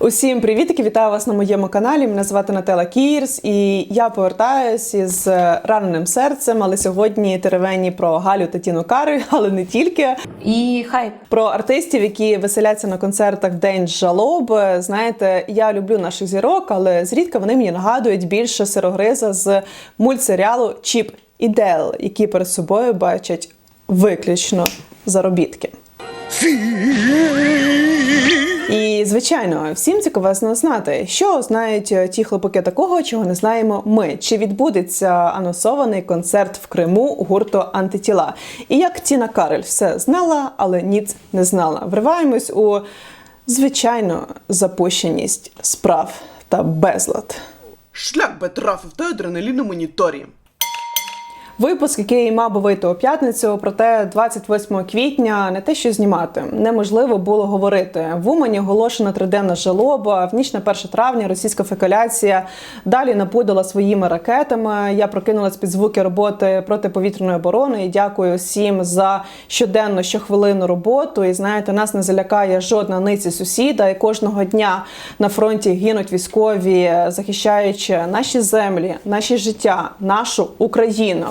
Усім привітики! Вітаю вас на моєму каналі. Мене звати Нателла Кірс, і я повертаюсь із раненим серцем. Але сьогодні теревені про Галю та Тіну Кари, але не тільки. І хайп. Про артистів, які веселяться на концертах в День жалоби. Знаєте, я люблю наших зірок, але зрідка вони мені нагадують більше сирогриза з мультсеріалу Чіп і Дейл, які перед собою бачать виключно заробітки. І звичайно, всім цікаво знати, що знають е, ті хлопаки такого, чого не знаємо ми. Чи відбудеться анонсований концерт в Криму гурту антитіла? І як Тіна Карель все знала, але ніц не знала. Вриваємось у звичайну запущеність справ та безлад. Шлях би трафив той адреналіну моніторі. Випуск, який мав би вийти у п'ятницю, проте 28 квітня не те, що знімати, неможливо було говорити. В Умані оголошена триденна жалоба. В ніч на 1 травня російська фекаляція далі напудила своїми ракетами. Я прокинулась під звуки роботи протиповітряної оборони. І дякую всім за щоденну щохвилинну роботу. І знаєте, нас не залякає жодна ниці сусіда. І кожного дня на фронті гинуть військові, захищаючи наші землі, наші життя, нашу Україну.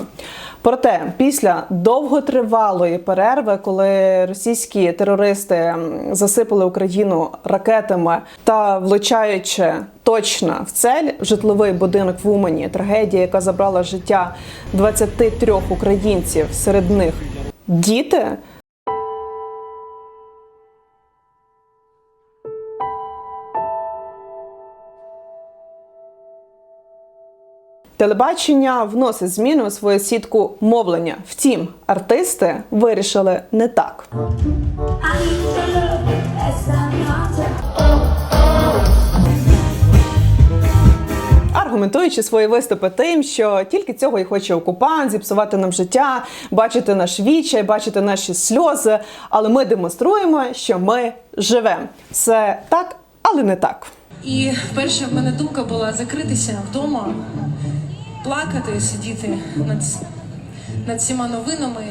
Проте після довготривалої перерви, коли російські терористи засипали Україну ракетами та влучаючи точно в цель житловий будинок в Умані, трагедія, яка забрала життя 23 українців, серед них діти. Телебачення вносить зміни у свою сітку мовлення. Втім, артисти вирішили не так. Аргументуючи свої виступи тим, що тільки цього і хоче окупант зіпсувати нам життя, бачити наш вічай, бачити наші сльози. Але ми демонструємо, що ми живемо. Це так, але не так. І перша в мене думка була закритися вдома, плакати, сидіти над, над всіма новинами.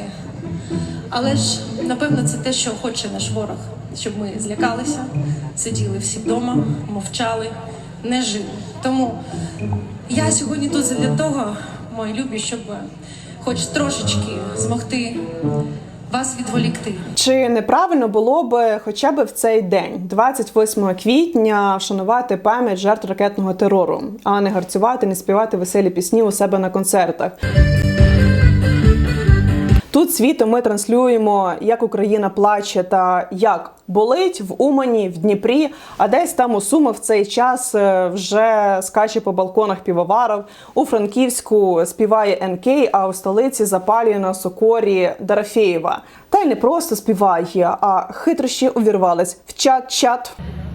Але ж напевно це те, що хоче наш ворог, щоб ми злякалися, сиділи всі вдома, мовчали, не жили. Тому я сьогодні тут для того, мої любі, щоб хоч трошечки змогти вас відволікти. Чи неправильно було би хоча б в цей день, 28 квітня, вшанувати пам'ять жертв ракетного терору, а не гарцювати, не співати веселі пісні у себе на концертах? Тут світу ми транслюємо, як Україна плаче та як болить в Умані, в Дніпрі, а десь там у Сумах в цей час е, вже скаче по балконах півоваров. У Франківську співає НК, а у столиці запалює на сокорі Дарафєєва. Та й не просто співає, а хитрощі увірвались в чат-чат.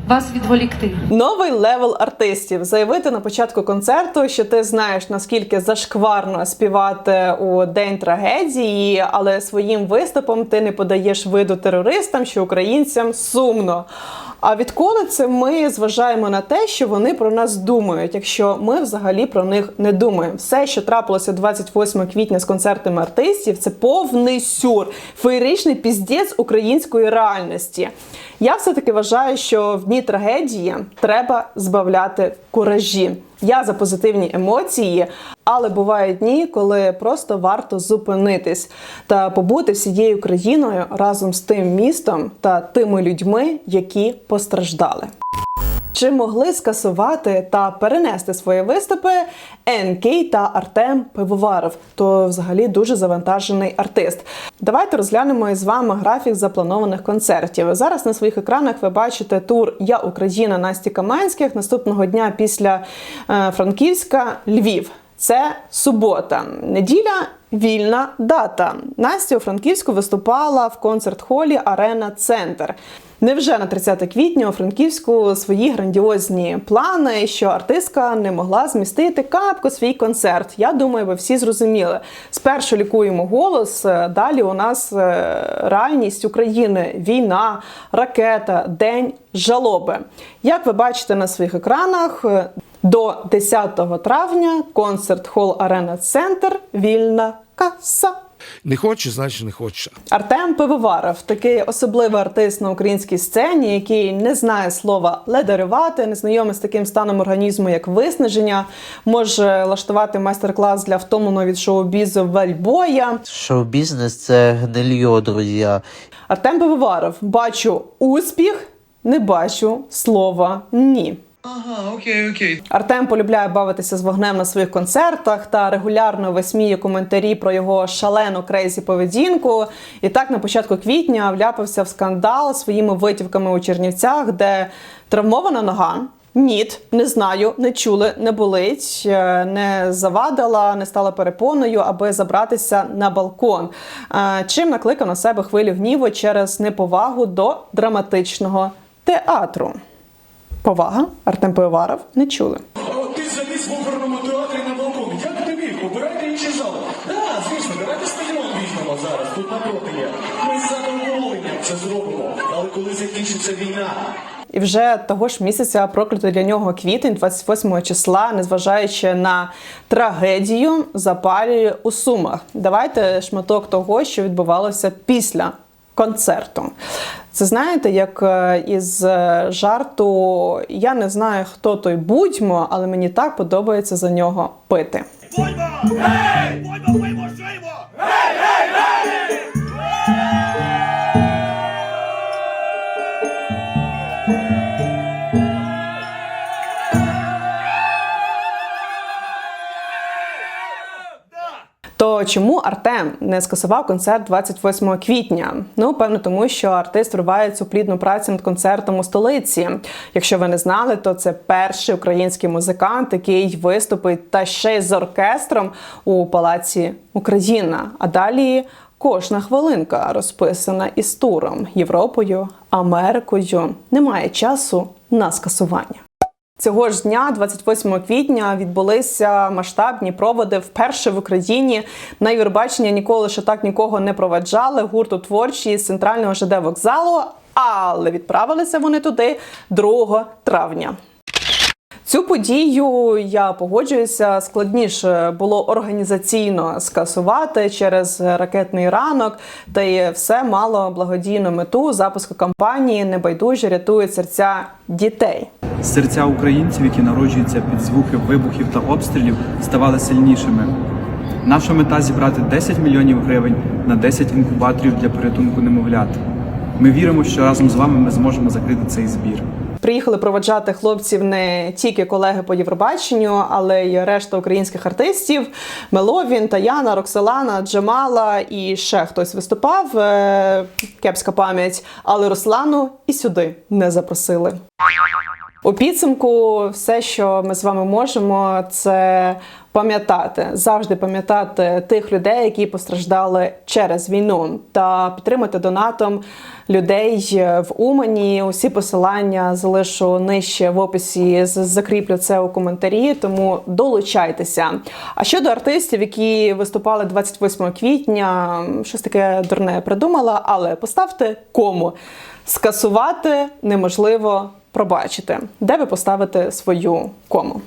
Вас відволікти. Новий левел артистів заявити на початку концерту, що ти знаєш наскільки зашкварно співати у день трагедії, але своїм виступом ти не подаєш виду терористам, що українцям сумно. А відколи це ми зважаємо на те, що вони про нас думають, якщо ми взагалі про них не думаємо? Все, що трапилося 28 квітня з концертами артистів, це повний сюр, феєричний піздець української реальності. Я все-таки вважаю, що в дні трагедії треба збавляти куражі. Я за позитивні емоції, але бувають дні, коли просто варто зупинитись та побути всією країною разом з тим містом та тими людьми, які постраждали. Чи могли скасувати та перенести свої виступи НК та Артем Пивоваров? То взагалі дуже завантажений артист. Давайте розглянемо із вами графік запланованих концертів. Зараз на своїх екранах ви бачите тур Я Україна Насті Каменських наступного дня після е, Франківська Львів. Це субота, неділя. Вільна дата. Настя у Франківську виступала в концерт-холі Арена Центр. Невже на 30 квітня у Франківську свої грандіозні плани, що артистка не могла змістити капку свій концерт? Я думаю, ви всі зрозуміли. Спершу лікуємо голос. е, Далі у нас е, реальність України, війна, ракета, день жалоби. Як ви бачите на своїх екранах, до 10 травня концерт хол Арена Центр Вільна каса. Не хочеш, значить не хочеш. Артем Пивоваров такий особливий артист на українській сцені, який не знає слова ледарювати, не знайомий з таким станом організму, як виснаження, може влаштувати майстер-клас для втомленого від шоу-бізу вельбоя. Шоу-бізнес це гнильо, друзі. Артем Пивоваров, бачу успіх, не бачу слова ні. Ага, окей, окей. Артем полюбляє бавитися з вогнем на своїх концертах та регулярно висміє коментарі про його шалену крейзі поведінку. І так на початку квітня вляпався в скандал своїми витівками у Чернівцях, де травмована нога. Ніт, не знаю, не чули, не болить, е, не завадила, не стала перепоною, аби забратися на балкон. Е, Чим накликав на себе хвилю гніву через неповагу до драматичного театру. Повага Артем Пивоваров не чули. От ти заліз в оперному театрі на балкон. Як ти міг? Обирайте інший зал. Так, звісно, давайте стадіон візьмемо зараз. Тут напроти є. Ми з задоволенням це зробимо. Але коли закінчиться війна, І вже того ж місяця проклятий для нього квітень, 28 числа, незважаючи на трагедію, запалює у сумах. Давайте шматок того, що відбувалося після концерту. Це знаєте, як е, із е, жарту я не знаю, хто той будьмо, але мені так подобається за нього пити. То чому Не скасував концерт 28 квітня? Ну, певно, тому що артист вривається у плідну працю над концертом у столиці. Якщо ви не знали, то це перший український музикант, який виступить та ще й з оркестром у палаці Україна. А далі кожна хвилинка розписана із туром Європою, Америкою. Немає часу на скасування. Цього ж дня, 28 квітня, відбулися масштабні проводи вперше в Україні. На Євробачення ніколи ще так нікого не проведжали. Гурту творчі з центрального ЖД вокзалу, але відправилися вони туди 2 травня. Цю подію я погоджуюся, складніше було організаційно скасувати через ракетний ранок, та й все мало благодійну мету запуску кампанії Небайдужі рятують серця дітей. Серця українців, які народжуються під звуки вибухів та обстрілів, ставали сильнішими. Наша мета зібрати 10 мільйонів гривень на 10 інкубаторів для порятунку немовлят. Ми віримо, що разом з вами ми зможемо закрити цей збір. Приїхали проведжати хлопців не тільки колеги по Євробаченню, але й решта українських артистів: Меловін, Таяна, Роксолана, Джамала і ще хтось виступав. е, Кепська пам'ять, але Руслану і сюди не запросили. У підсумку, все, що ми з вами можемо, це пам'ятати, завжди пам'ятати тих людей, які постраждали через війну, та підтримати донатом людей в Умані. Усі посилання залишу нижче в описі. Закріплю це у коментарі, тому долучайтеся. А щодо артистів, які виступали 28 квітня, щось таке дурне придумала, але поставте кому. Скасувати неможливо пробачити. Де ви поставите свою кому?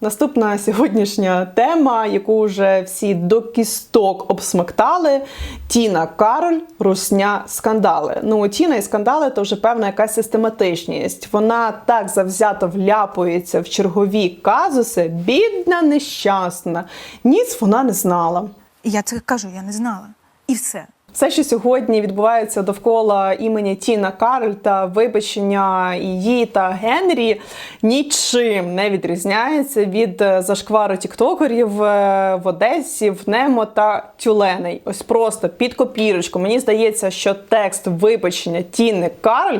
Наступна сьогоднішня тема, яку вже всі до кісток обсмактали: Тіна Кароль, русня скандали. Ну, Тіна і скандали то вже певна якась систематичність. Вона так завзято вляпується в чергові казуси, бідна, нещасна. Ніц вона не знала. Я це кажу, я не знала. І все. Все, що сьогодні відбувається довкола імені Тіна Кароль та вибачення її та Генрі, нічим не відрізняється від е, зашквару тіктокерів е, в Одесі, в Немо та Тюленей. Ось просто під копірочку. Мені здається, що текст вибачення Тіни Кароль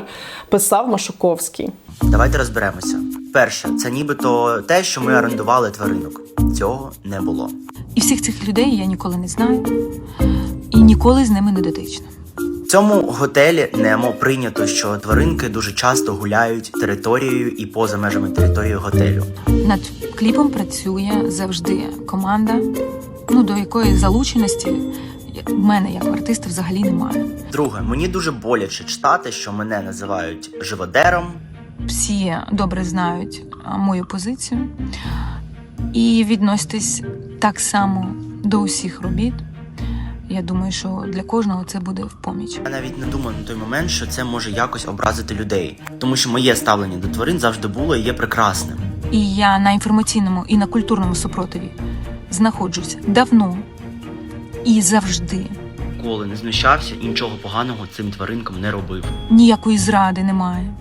писав Машуковський. Давайте розберемося. Перше, це нібито те, що ми орендували тваринок. Цього не було. І всіх цих людей я ніколи не знаю ніколи з ними не дотична. В цьому готелі Немо прийнято, що тваринки дуже часто гуляють територією і поза межами території готелю. Над кліпом працює завжди команда, ну до якої залученості в мене як артиста взагалі немає. Друге, мені дуже боляче читати, що мене називають живодером. Всі добре знають мою позицію і відноситесь так само до усіх робіт, Я думаю, що для кожного це буде в поміч. Я навіть не думав на той момент, що це може якось образити людей, тому що моє ставлення до тварин завжди було і є прекрасним. І я на інформаційному і на культурному супротиві знаходжусь давно і завжди. Коли не знущався і нічого поганого цим тваринкам не робив. Ніякої зради немає.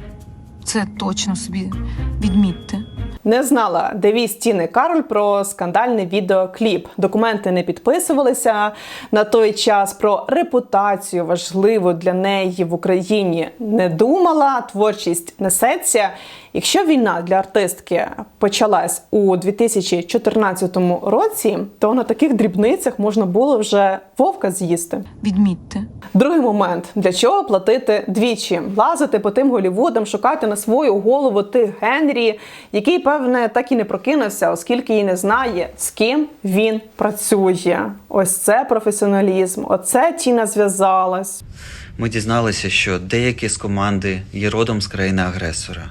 Це точно собі відмітьте. Не знала девіз Тіни Кароль про скандальний відеокліп. Документи не підписувалися на той час. Про репутацію важливу для неї в Україні не думала. Творчість несеться. Якщо війна для артистки почалась у 2014 році, то на таких дрібницях можна було вже вовка з'їсти. Відмітьте. Другий момент: для чого платити двічі? Лазити по тим голівудам, шукати на свою голову тих Генрі, який, певне, так і не прокинувся, оскільки і не знає, з ким він працює. Ось це професіоналізм. Оце Тіна зв'язалась. Ми дізналися, що деякі з команди є родом з країни-агресора.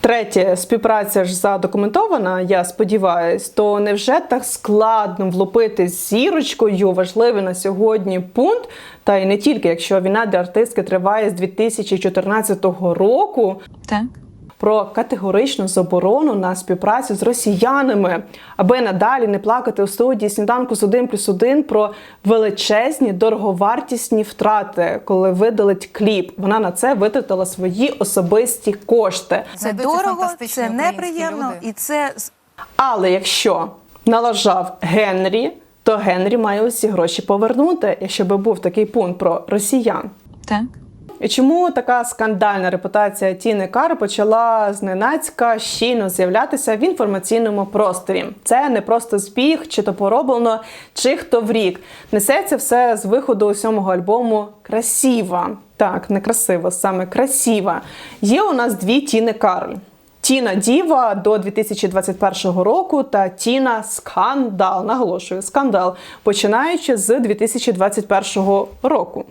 Третє, співпраця ж задокументована, я сподіваюсь, то невже так складно влупити зірочкою важливий на сьогодні пункт? Та й не тільки, якщо війна для артистки триває з 2014 року, Так? Про категоричну заборону на співпрацю з росіянами, аби надалі не плакати у студії сніданку з 1 плюс 1 про величезні дороговартісні втрати, коли видалить кліп. Вона на це витратила свої особисті кошти. Це дорого, це неприємно і це Але якщо налажав Генрі, то Генрі має усі гроші повернути, якщо би був такий пункт про росіян. Так? І чому така скандальна репутація Тіни Кар почала зненацька щільно з'являтися в інформаційному просторі? Це не просто збіг, чи то пороблено, чи хто в рік. Несеться все з виходу сьомого альбому Красіва. Так, не красиво, саме красіва. Є у нас дві Тіни Кароль. Тіна Діва до 2021 року та Тіна Скандал. Наголошую, скандал, починаючи з 2021 року.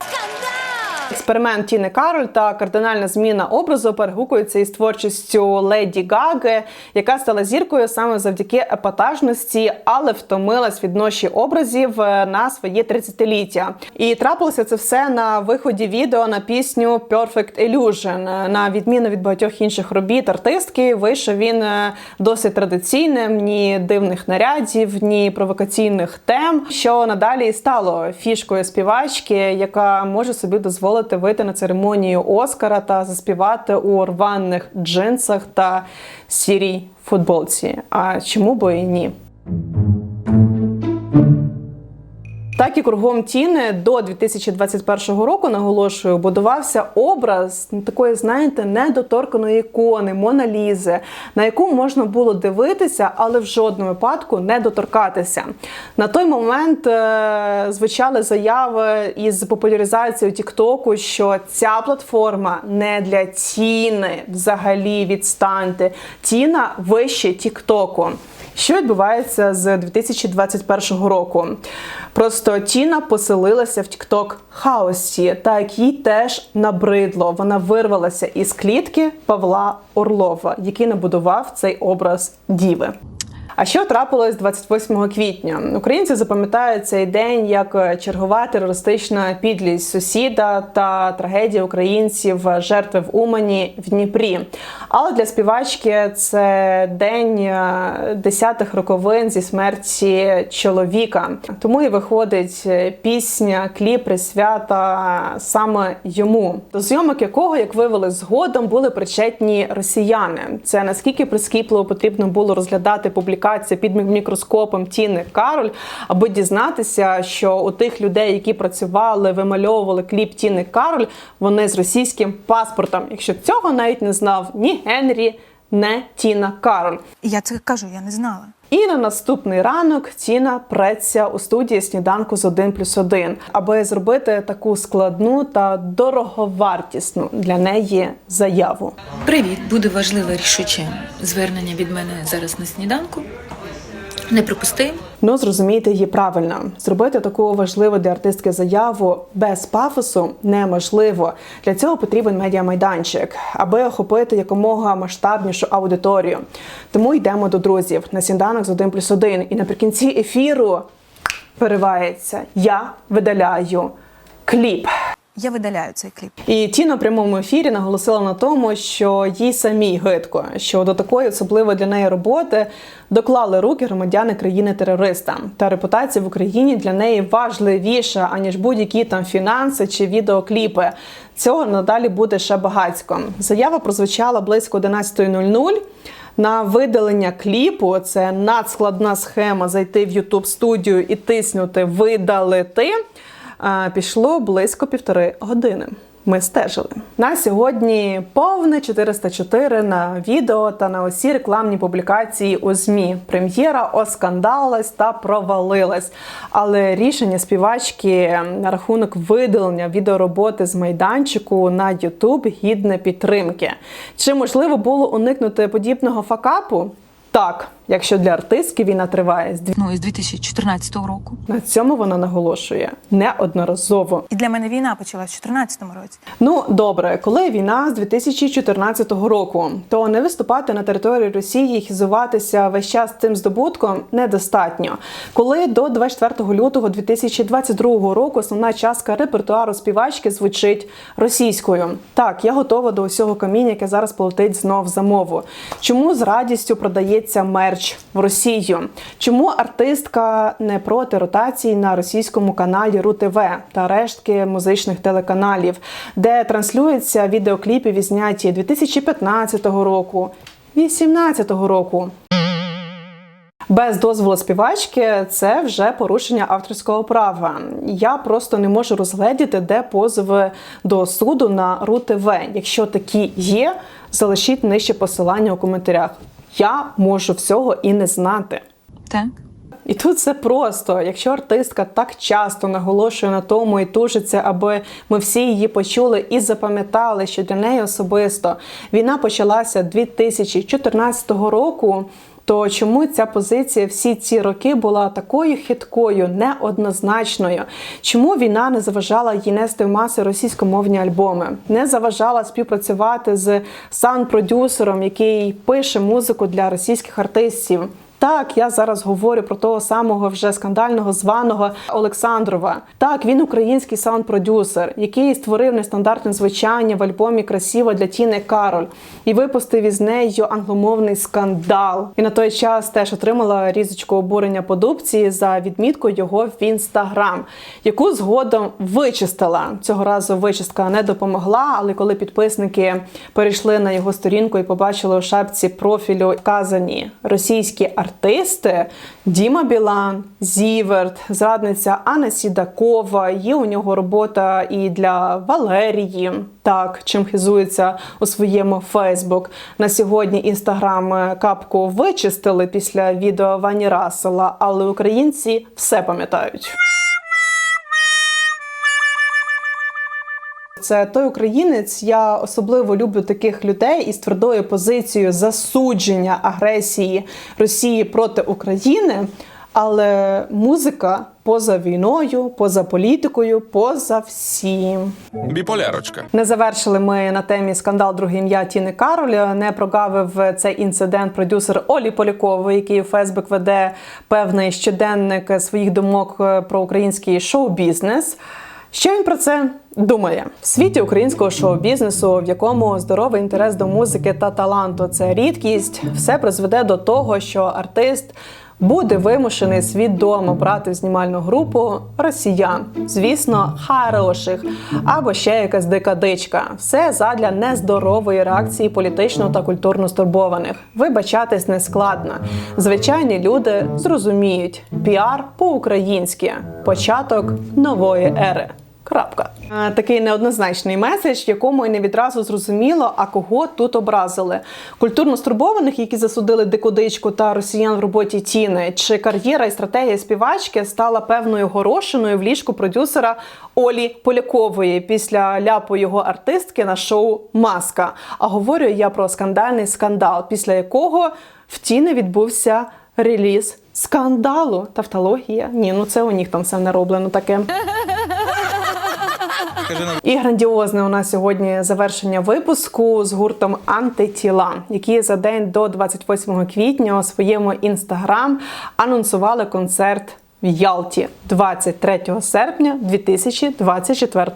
Експеримент Тіни Кароль та кардинальна зміна образу перегукуються із творчістю Леді Гаги, яка стала зіркою саме завдяки епатажності, але втомилась від ноші образів е, на своє 30-ліття. І трапилося це все на виході відео на пісню Perfect Illusion. Е, На відміну від багатьох інших робіт артистки, вийшов він е, досить традиційним, ні дивних нарядів, ні провокаційних тем, що надалі стало фішкою співачки, яка може собі дозволити вийти на церемонію Оскара та заспівати у рваних джинсах та сірій футболці. А чому би і ні? Так і кругом Тіни до 2021 року, наголошую, будувався образ такої, знаєте, недоторканої ікони, Моналізи, на яку можна було дивитися, але в жодному випадку не доторкатися. На той момент е, звучали заяви із популяризацією Тіктоку, що ця платформа не для Тіни взагалі відстаньте. Тіна вище Тіктоку. Що відбувається з 2021 року? Просто Тіна поселилася в Тікток хаосі, так їй теж набридло. Вона вирвалася із клітки Павла Орлова, який набудував цей образ діви. А що трапилось 28 квітня? Українці запам'ятають цей день як чергова терористична підлість сусіда та трагедія українців, жертви в Умані в Дніпрі. Але для співачки це день е, десятих роковин зі смерті чоловіка. Тому і виходить е, пісня, кліп присвята саме йому, до зйомок якого, як виявили згодом, були причетні росіяни. Це наскільки прискіпливо потрібно було розглядати публікацію під мікроскопом Тіни Кароль, аби дізнатися, що у тих людей, які працювали, вимальовували кліп Тіни Кароль, вони з російським паспортом. Якщо цього навіть не знав ні Генрі, не Тіна Кароль. я це кажу, я не знала. І на наступний ранок Тіна преться у студії сніданку з 1 плюс 1, аби зробити таку складну та дороговартісну для неї заяву. Привіт, буде важливе рішуче звернення від мене зараз на сніданку. Не пропусти. Ну, зрозумійте її правильно. Зробити таку важливу для артистки заяву без пафосу неможливо. Для цього потрібен медіамайданчик, аби охопити якомога масштабнішу аудиторію. Тому йдемо до друзів на сніданок з 1 плюс 1. І наприкінці ефіру виривається. Я видаляю кліп. Я видаляю цей кліп. І Тіна в прямому ефірі наголосила на тому, що їй самій гидко, що до такої особливої для неї роботи доклали руки громадяни країни-терориста. Та репутація в Україні для неї важливіша аніж будь-які там фінанси чи відеокліпи. Цього надалі буде ще багатько. Заява прозвучала близько 11.00. На видалення кліпу це надскладна схема зайти в YouTube студію і тиснути видалити. Пішло близько півтори години. Ми стежили. На сьогодні повне 404 на відео та на усі рекламні публікації у ЗМІ. Прем'єра оскандалась та провалилась. Але рішення співачки на рахунок видалення відеороботи з майданчику на YouTube гідне підтримки. Чи можливо було уникнути подібного факапу? Так, якщо для артистки війна триває з дві- Ну, із 2014 року. на цьому вона наголошує неодноразово. І для мене війна почалась в 2014 році. Ну добре, коли війна з 2014 року, то не виступати на території Росії і хізуватися весь час цим здобутком недостатньо. Коли до 24 лютого 2022 року основна частка репертуару співачки звучить російською. Так, я готова до усього каміння, яке зараз полетить знов за мову. Чому з радістю продається мерч в Росію? Чому артистка не проти ротації на російському каналі РУ-ТВ та рештки музичних телеканалів, де транслюються відеокліпи відзняті 2015 року, 2018 року? Без дозволу співачки це вже порушення авторського права. Я просто не можу розгледіти, де позови до суду на РУ-ТВ. Якщо такі є, залишіть нижче посилання у коментарях. Я можу всього і не знати. Так? І тут все просто. Якщо артистка так часто наголошує на тому і тужиться, аби ми всі її почули і запам'ятали, що для неї особисто війна почалася 2014 року. То чому ця позиція всі ці роки була такою хиткою, неоднозначною? Чому війна не заважала їй нести в маси російськомовні альбоми, не заважала співпрацювати з сан-продюсером, який пише музику для російських артистів? Так, я зараз говорю про того самого вже скандального званого Олександрова. Так, він український саунд-продюсер, який створив нестандартне звучання в альбомі Красіва для Тіни Кароль і випустив із нею англомовний скандал. І на той час теж отримала різочку обурення по дубці за відмітку його в інстаграм, яку згодом вичистила. Цього разу вичистка не допомогла, але коли підписники перейшли на його сторінку і побачили у шапці профілю вказані російські артисти Діма Білан, Зіверт, зрадниця Анна Сідакова. Є у нього робота і для Валерії. Так, чим хизується у своєму Фейсбук. На сьогодні інстаграм капку вичистили після відео Вані Рассела, але українці все пам'ятають. Це той українець. Я особливо люблю таких людей із твердою позицією засудження агресії Росії проти України. Але музика поза війною, поза політикою, поза всім. Біполярочка. Не завершили ми на темі скандал друге ім'я Тіни Кароль. Не прогавив цей інцидент продюсер Олі Полякової, який у Фейсбук веде певний щоденник своїх думок про український шоу-бізнес. Що він про це думає? В світі українського шоу-бізнесу, в якому здоровий інтерес до музики та таланту це рідкість, все призведе до того, що артист буде вимушений свідомо брати в знімальну групу росіян, звісно, хороших або ще якась дика дичка. Все задля нездорової реакції політично та культурно стурбованих. Вибачатись не складно. Звичайні люди зрозуміють піар по-українськи початок нової ери. Крапка. Е, Такий неоднозначний меседж, якому і не відразу зрозуміло, а кого тут образили. Культурно стурбованих, які засудили дикодичку та росіян в роботі Тіни, чи кар'єра і стратегія співачки стала певною горошиною в ліжку продюсера Олі Полякової після ляпу його артистки на шоу Маска. А говорю я про скандальний скандал, після якого в Тіни відбувся реліз скандалу. Тавтологія. Ні, ну це у них там все не роблено таке. І грандіозне у нас сьогодні завершення випуску з гуртом Антитіла, які за день до 28 квітня у своєму інстаграм анонсували концерт в Ялті 23 серпня 2024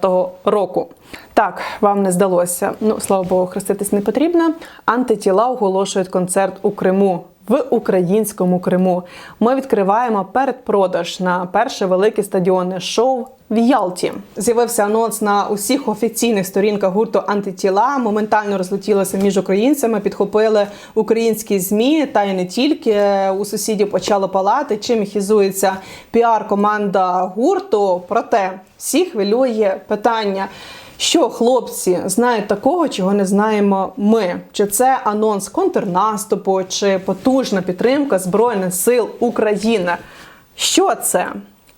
року. Так, вам не здалося. Ну, слава Богу, хреститись не потрібно. Антитіла оголошують концерт у Криму. В українському Криму ми відкриваємо передпродаж на перше велике стадіонне шоу в Ялті. З'явився анонс на усіх офіційних сторінках гурту Антитіла. Моментально розлетілося між українцями, підхопили українські змі, та й не тільки у сусідів почало палати. Чим хізується піар-команда гурту. Проте всіх хвилює питання. Що хлопці знають такого, чого не знаємо ми? Чи це анонс контрнаступу, чи потужна підтримка Збройних сил України? Що це?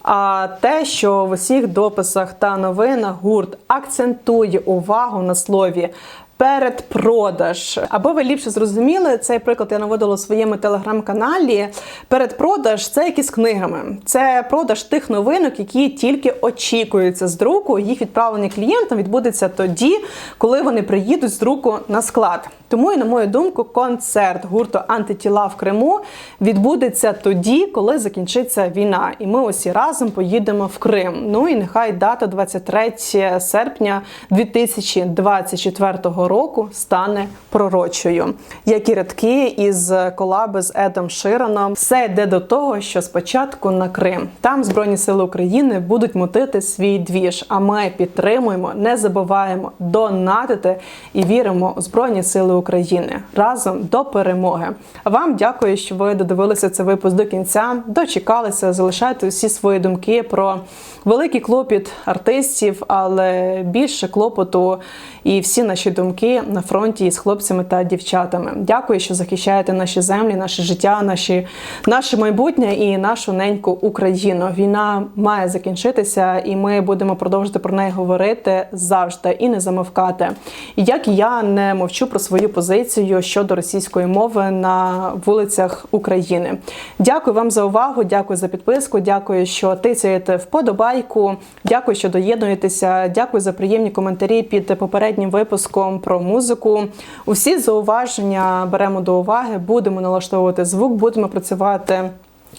А те, що в усіх дописах та новинах гурт акцентує увагу на слові. Передпродаж, аби ви ліпше зрозуміли, цей приклад я наводила у своєму телеграм-каналі. Передпродаж це як із книгами. Це продаж тих новинок, які тільки очікуються з друку. Їх відправлення клієнтам відбудеться тоді, коли вони приїдуть з друку на склад. Тому, і на мою думку, концерт гурту Антитіла в Криму відбудеться тоді, коли закінчиться війна, і ми усі разом поїдемо в Крим. Ну і нехай дата 23 серпня 2024 року стане пророчою. Як і рядки із колаби з Едом Шираном, все йде до того, що спочатку на Крим там Збройні Сили України будуть мутити свій двіж. А ми підтримуємо, не забуваємо донатити і віримо у Збройні Сили України разом до перемоги. Вам дякую, що ви додивилися цей випуск до кінця. Дочекалися, залишайте усі свої думки про великий клопіт артистів, але більше клопоту і всі наші думки на фронті із хлопцями та дівчатами. Дякую, що захищаєте наші землі, наше життя, наші, наше майбутнє і нашу неньку Україну. Війна має закінчитися, і ми будемо продовжувати про неї говорити завжди і не замовкати. Як я не мовчу про свою позицію щодо російської мови на вулицях України. Dякую вам за увагу, дякую за підписку, дякую, що тицяєте вподобайку. Дякую, що доєднуєтеся. Дякую за приємні коментарі під попереднім випуском про музику. Усі зауваження беремо до уваги, будемо налаштовувати звук, будемо працювати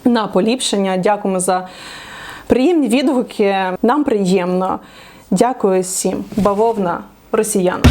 на поліпшення. Дякуємо за приємні відгуки. Нам приємно. Дякую всім. Бавовна росіян.